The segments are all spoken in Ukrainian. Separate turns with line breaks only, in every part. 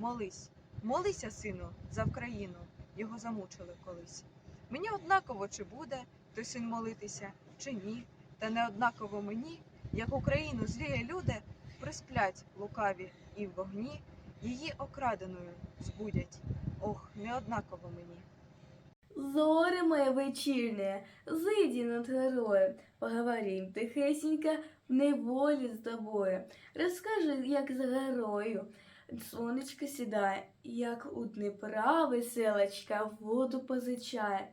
молись, молися, сину, за Вкраїну, його замучили колись. Мені однаково, чи буде той син молитися, чи ні, та не однаково мені, як Україну зліє люди, присплять лукаві і в вогні, її окраденою збудять. Ох, не однаково мені.
Зоре моє вечірнє, зийди над горою, поговорим тихесенько в неволі з тобою. Розкажи, як за горою. Сонечко сідає, як у Дніпра веселочка воду позичає,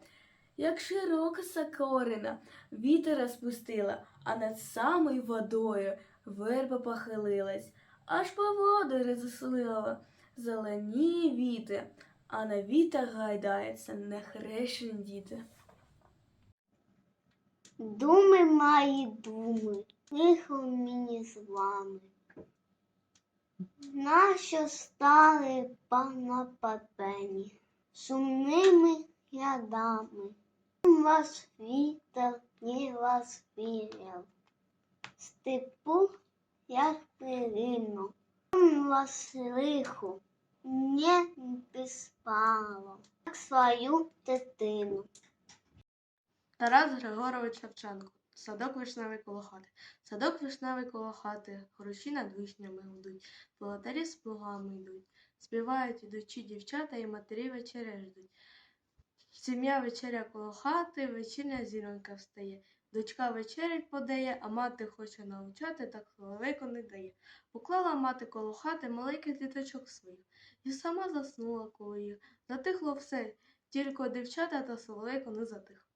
як широка сокорина, вітер розпустила, а над самою водою верба похилилась, аж по воду розслила зелені віти, а на вітах гайдається нехрещені діти.
Думи мої думи, лихо мені з вами. Нащо стали пана папені сумними рядами? Вас вітер не вас віряв, степу, як перину, вас лихо не піспало, як свою дитину.
Тарас Григорович Шевченко. Садок вишневий коло хати. Садок вишневий коло хати, хороші над вишнями гудуть, волотарі з плугами йдуть, співають ідучі дівчата і матері вечеря ждуть. Сім'я вечеря коло хати, вечірня зіронька встає. Дочка вечерять подає, а мати хоче навчати, так соловейко не дає. Поклала мати коло хати маленьких діточок своїх, і сама заснула коло їх. Затихло все, тільки дівчата та соловейко не затихло.